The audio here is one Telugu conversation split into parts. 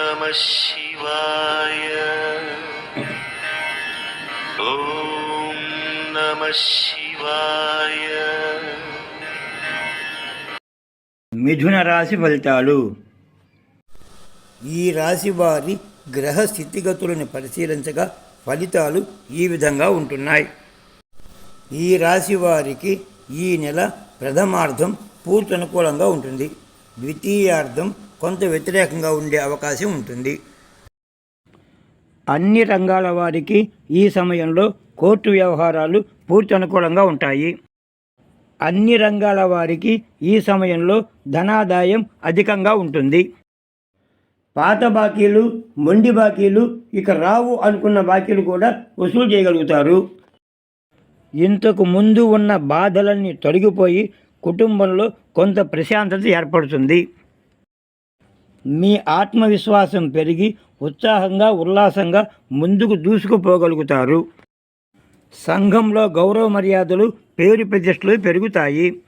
నమ శివాయ నమ శివాయ మిథున రాశి ఫలితాలు. ఈ రాశి వారి గ్రహ స్థితిగతులను పరిశీలించగా ఫలితాలు ఈ విధంగా ఉంటున్నాయి. ఈ రాశి వారికి ఈ నెల ప్రథమార్థం పూర్తి అనుకూలంగా ఉంటుంది. ద్వితీయార్థం కొంత వ్యతిరేకంగా ఉండే అవకాశం ఉంటుంది. అన్ని రంగాల వారికి ఈ సమయంలో కోర్టు వ్యవహారాలు పూర్తి అనుకూలంగా ఉంటాయి. అన్ని రంగాల వారికి ఈ సమయంలో ధనాదాయం అధికంగా ఉంటుంది. పాత బాకీలు మొండి బాకీలు ఇక రావు అనుకున్న బాకీలు కూడా వసూలు చేయగలుగుతారు. ఇంతకు ముందు ఉన్న బాధలన్నీ తొలగిపోయి కుటుంబంలో కొంత ప్రశాంతత ఏర్పడుతుంది. మీ ఆత్మవిశ్వాసం పెరిగి ఉత్సాహంగా ఉల్లాసంగా ముందుకు దూసుకుపోగలుగుతారు. సంఘంలో గౌరవ మర్యాదలు పేరు ప్రతిష్టలు పెరుగుతాయి.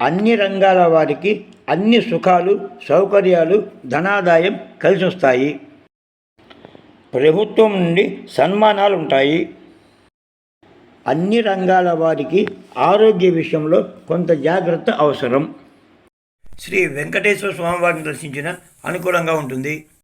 అన్ని రంగాల వారికి అన్ని సుఖాలు సౌకర్యాలు ధనాదాయం కలిసి వస్తాయి ప్రభుత్వం నుండి సన్మానాలు ఉంటాయి అన్ని రంగాల వారికి ఆరోగ్య విషయంలో కొంత జాగ్రత్త అవసరం. శ్రీ వెంకటేశ్వర స్వామివారిని దర్శించిన అనుకూలంగా ఉంటుంది.